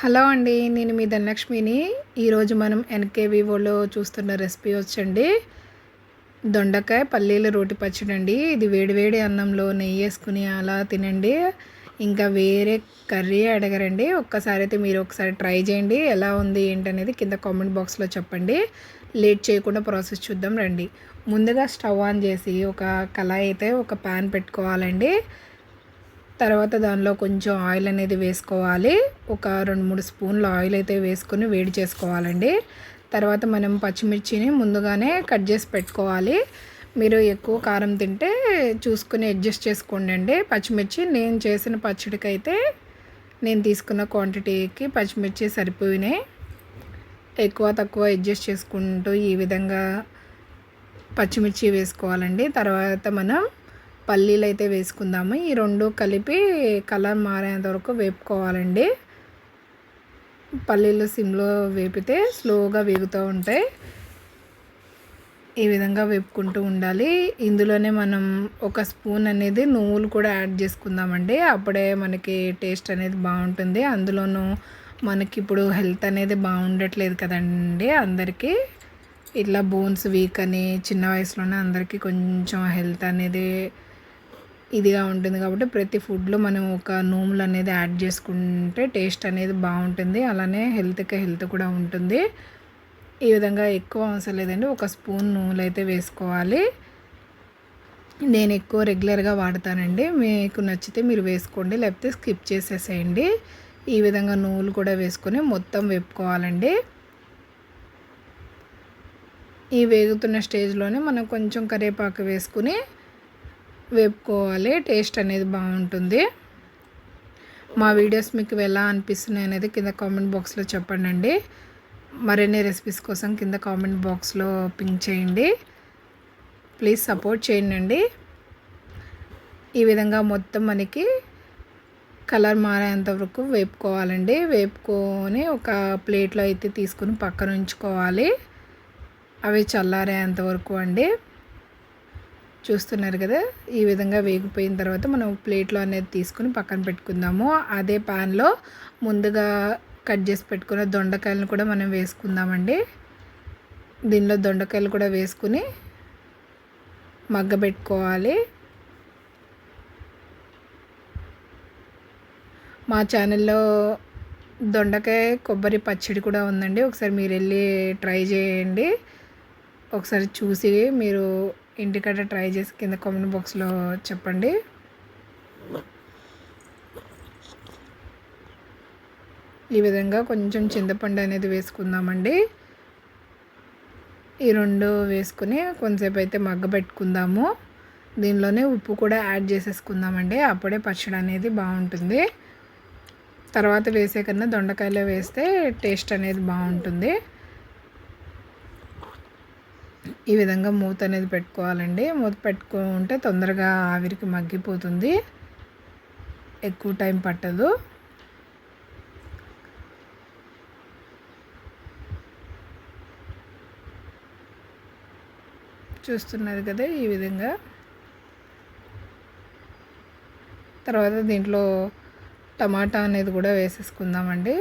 Hello అండి నేను మీ ధనలక్ష్మిని. ఈరోజు మనం ఎన్కే చూస్తున్న రెసిపీ వచ్చండి. దొండకాయ పల్లీల రోటి పచ్చడి అండి ఇది వేడివేడి అన్నంలో నెయ్యి వేసుకుని అలా తినండి. ఇంకా వేరే కర్రీ అడగరండి. ఒక్కసారి అయితే మీరు ఒకసారి ట్రై చేయండి. ఎలా ఉంది ఏంటనేది కింద కామెంట్ బాక్స్లో చెప్పండి. లేట్ చేయకుండా ప్రాసెస్ చూద్దాం రండి. ముందుగా స్టవ్ ఆన్ చేసి ఒక కళాయి అయితే ఒక ప్యాన్ పెట్టుకోవాలండి. తర్వాత దానిలో కొంచెం ఆయిల్ అనేది వేసుకోవాలి. ఒక రెండు మూడు స్పూన్ల ఆయిల్ అయితే వేసుకొని వేడి చేసుకోవాలండి. తర్వాత మనం పచ్చిమిర్చిని ముందుగానే కట్ చేసి పెట్టుకోవాలి. మీరు ఎక్కువ కారం తింటే చూసుకుని అడ్జస్ట్ చేసుకోండి అండి. పచ్చిమిర్చి నేను చేసిన పచ్చడికి అయితే నేను తీసుకున్న క్వాంటిటీకి పచ్చిమిర్చి సరిపోయినాయి ఎక్కువ తక్కువ అడ్జస్ట్ చేసుకుంటూ ఈ విధంగా పచ్చిమిర్చి వేసుకోవాలండి. తర్వాత మనం పల్లీలు అయితే వేసుకుందాము. ఈ రెండు కలిపి కలర్ మారేంత వరకు వేపుకోవాలండి. పల్లీలు సిమ్లో వేపితే స్లోగా వేగుతూ ఉంటాయి. ఈ విధంగా వేపుకుంటూ ఉండాలి. ఇందులోనే మనం ఒక స్పూన్ అనేది నువ్వులు కూడా యాడ్ చేసుకుందామండి. అప్పుడే మనకి టేస్ట్ అనేది బాగుంటుంది. అందులోనూ మనకి ఇప్పుడు హెల్త్ అనేది బాగుండట్లేదు కదండి అందరికీ. ఇట్లా బోన్స్ వీక్ అని చిన్న వయసులోనే అందరికీ కొంచెం హెల్త్ అనేది ఇదిగా ఉంటుంది కాబట్టి ప్రతి ఫుడ్లో మనం ఒక నూములు అనేది యాడ్ చేసుకుంటే టేస్ట్ అనేది బాగుంటుంది. అలానే హెల్త్కి హెల్త్ కూడా ఉంటుంది. ఈ విధంగా ఎక్కువ అవసరం లేదండి. ఒక స్పూన్ నూనెలు అయితే వేసుకోవాలి. నేను ఎక్కువ రెగ్యులర్గా వాడతానండి. మీకు నచ్చితే మీరు వేసుకోండి. లేకపోతే స్కిప్ చేసేసేయండి. ఈ విధంగా నువ్వులు కూడా వేసుకొని మొత్తం వేపుకోవాలండి. ఈ వేగుతున్న స్టేజ్లోనే మనం కొంచెం కరివేపాకు వేసుకుని వేపుకోవాలి. టేస్ట్ అనేది బాగుంటుంది. మా వీడియోస్ మీకు ఎలా అనిపిస్తున్నాయి అనేది కింద కామెంట్ బాక్స్లో చెప్పండి అండి మరిన్ని రెసిపీస్ కోసం కింద కామెంట్ బాక్స్లో పింక్ చేయండి. ప్లీజ్ సపోర్ట్ చేయండి ఈ విధంగా మొత్తం మనకి కలర్ మారేంత వరకు వేపుకోవాలండి. వేపుకొని ఒక ప్లేట్లో అయితే తీసుకుని పక్కన ఉంచుకోవాలి. అవి చల్లారేంత వరకు అండి. చూస్తున్నారు కదా? ఈ విధంగా వేగిపోయిన తర్వాత మనం ప్లేట్లో అనేది తీసుకుని పక్కన పెట్టుకుందాము. అదే ప్యాన్లో ముందుగా కట్ చేసి పెట్టుకున్న దొండకాయలను కూడా మనం వేసుకుందామండి. దీనిలో దొండకాయలు కూడా వేసుకుని మగ్గబెట్టుకోవాలి. మా ఛానల్లో దొండకాయ కొబ్బరి పచ్చడి కూడా ఉందండి. ఒకసారి మీరు వెళ్ళి ట్రై చేయండి. ఒకసారి చూసి మీరు ఇంటికాడ ట్రై చేసి కింద కామెంట్ బాక్స్లో చెప్పండి. ఈ విధంగా కొంచెం చింతపండు అనేది వేసుకుందామండి. ఈ రెండు వేసుకుని కొంతసేపు అయితే మగ్గబెట్టుకుందాము దీనిలోనే ఉప్పు కూడా యాడ్ చేసేసుకుందామండి. అప్పుడే పచ్చడి అనేది బాగుంటుంది. తర్వాత వేసే కన్నా దొండకాయలో వేస్తే టేస్ట్ అనేది బాగుంటుంది. ఈ విధంగా మూత అనేది పెట్టుకోవాలండి. మూత పెట్టుకుంటే తొందరగా ఆవిరికి మగ్గిపోతుంది. ఎక్కువ టైం పట్టదు. చూస్తున్నారు కదా ఈ విధంగా. తర్వాత దీంట్లో టమాటా అనేది కూడా వేసేసుకుందామండి.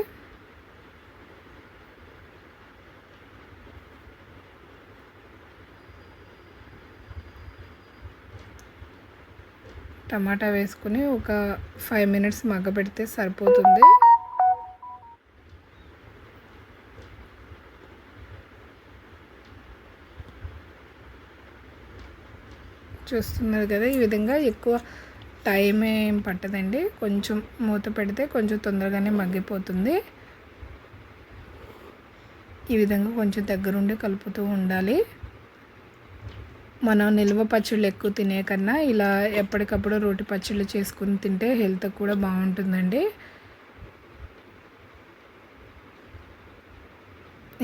టమాటా వేసుకుని ఒక ఫైవ్ మినిట్స్ మగ్గబెడితే సరిపోతుంది. చూస్తున్నారు కదా ఈ విధంగా ఎక్కువ టైం ఏం పట్టదండి. కొంచెం మూత పెడితే కొంచెం తొందరగానే మగ్గిపోతుంది. ఈ విధంగా కొంచెం దగ్గరుండి కలుపుతూ ఉండాలి. మనం నిల్వ పచ్చళ్ళు ఎక్కువ తినే కన్నా ఇలా ఎప్పటికప్పుడు రోటి పచ్చళ్ళు చేసుకుని తింటే హెల్త్ కూడా బాగుంటుందండి.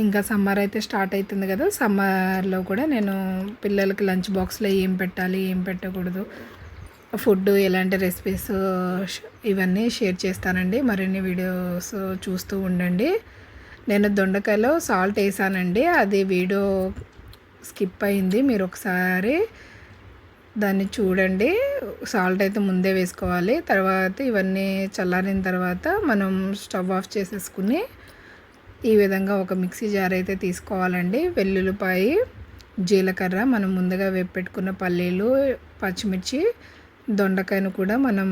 ఇంకా సమ్మర్ అయితే స్టార్ట్ అవుతుంది కదా సమ్మర్లో కూడా నేను పిల్లలకి లంచ్ బాక్స్లో ఏం పెట్టాలి ఏం పెట్టకూడదు ఫుడ్ ఎలాంటి రెసిపీస్ ఇవన్నీ షేర్ చేస్తానండి. మరిన్ని వీడియోస్ చూస్తూ ఉండండి. నేను దొండకాయలో సాల్ట్ వేసానండి. అది వీడియో స్కిప్ అయింది. మీరు ఒకసారి దాన్ని చూడండి. సాల్ట్ అయితే ముందే వేసుకోవాలి. తర్వాత ఇవన్నీ చల్లారిన తర్వాత మనం స్టవ్ ఆఫ్ చేసేసుకుని ఈ విధంగా ఒక మిక్సీ జార్ అయితే తీసుకోవాలండి. వెల్లుల్లిపాయి జీలకర్ర మనం ముందుగా వేపెట్టుకున్న పల్లీలు పచ్చిమిర్చి దొండకాయను కూడా మనం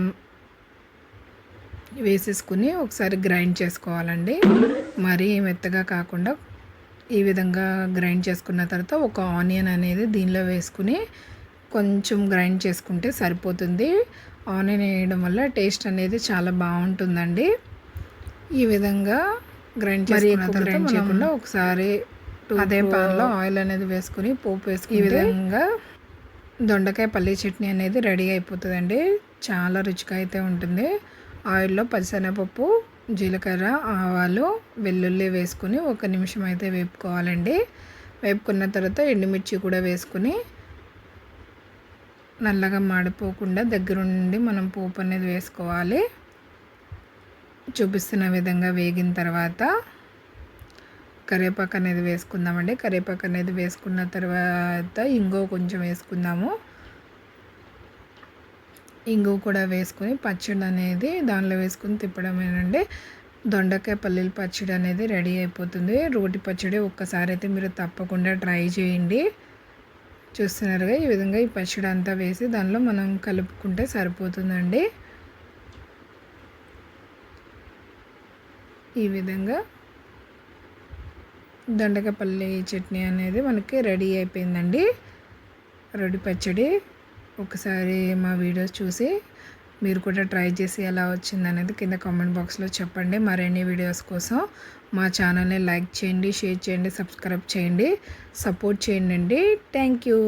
వేసేసుకుని ఒకసారి గ్రైండ్ చేసుకోవాలండి. మరీ మెత్తగా కాకుండా ఈ విధంగా గ్రైండ్ చేసుకున్న తర్వాత ఒక ఆనియన్ అనేది దీనిలో వేసుకుని కొంచెం గ్రైండ్ చేసుకుంటే సరిపోతుంది. ఆనియన్ వేయడం వల్ల టేస్ట్ అనేది చాలా బాగుంటుందండి. ఈ విధంగా గ్రైండ్ చేసుకున్న తర్వాత గ్రైండ్ చేయకుండా ఒకసారి అదే పాన్లో ఆయిల్ అనేది వేసుకుని పోపు వేసుకుని ఈ విధంగా దొండకాయ పల్లీ చట్నీ అనేది రెడీ అయిపోతుందండి. చాలా రుచిగా అయితే ఉంటుంది. ఆయిల్లో పచ్చిశనగపప్పు జీలకర్ర ఆవాలు వెల్లుల్లి వేసుకుని ఒక నిమిషం అయితే వేపుకోవాలండి. వేపుకున్న తర్వాత ఎండుమిర్చి కూడా వేసుకుని నల్లగా మాడిపోకుండా దగ్గరుండి మనం పోపు అనేది వేసుకోవాలి. చూపిస్తున్న విధంగా వేగిన తర్వాత కరివేపాకు అనేది వేసుకుందామండి. కరివేపాకు అనేది వేసుకున్న తర్వాత ఇంగో కొంచెం వేసుకుందాము. ఇంగు కూడా వేసుకొని పచ్చడి అనేది దానిలో వేసుకుని తిప్పడమేనండి దొండకాయ పల్లీల పచ్చడి అనేది రెడీ అయిపోతుంది. రోటి పచ్చడి ఒక్కసారి అయితే మీరు తప్పకుండా ట్రై చేయండి. చూస్తున్నారుగా ఈ విధంగా ఈ పచ్చడి అంతా వేసి దానిలో మనం కలుపుకుంటే సరిపోతుందండి. ఈ విధంగా దొండకాయ పల్లి చట్నీ అనేది మనకి రెడీ అయిపోయిందండి. రెడీ పచ్చడి ఒకసారి మా వీడియోస్ చూసి మీరు కూడా ట్రై చేసి ఎలా వచ్చింది అనేది కింద కామెంట్ బాక్స్లో చెప్పండి. మరిన్ని వీడియోస్ కోసం మా ఛానల్ని లైక్ చేయండి షేర్ చేయండి సబ్స్క్రైబ్ చేయండి సపోర్ట్ చేయండి థ్యాంక్ యూ.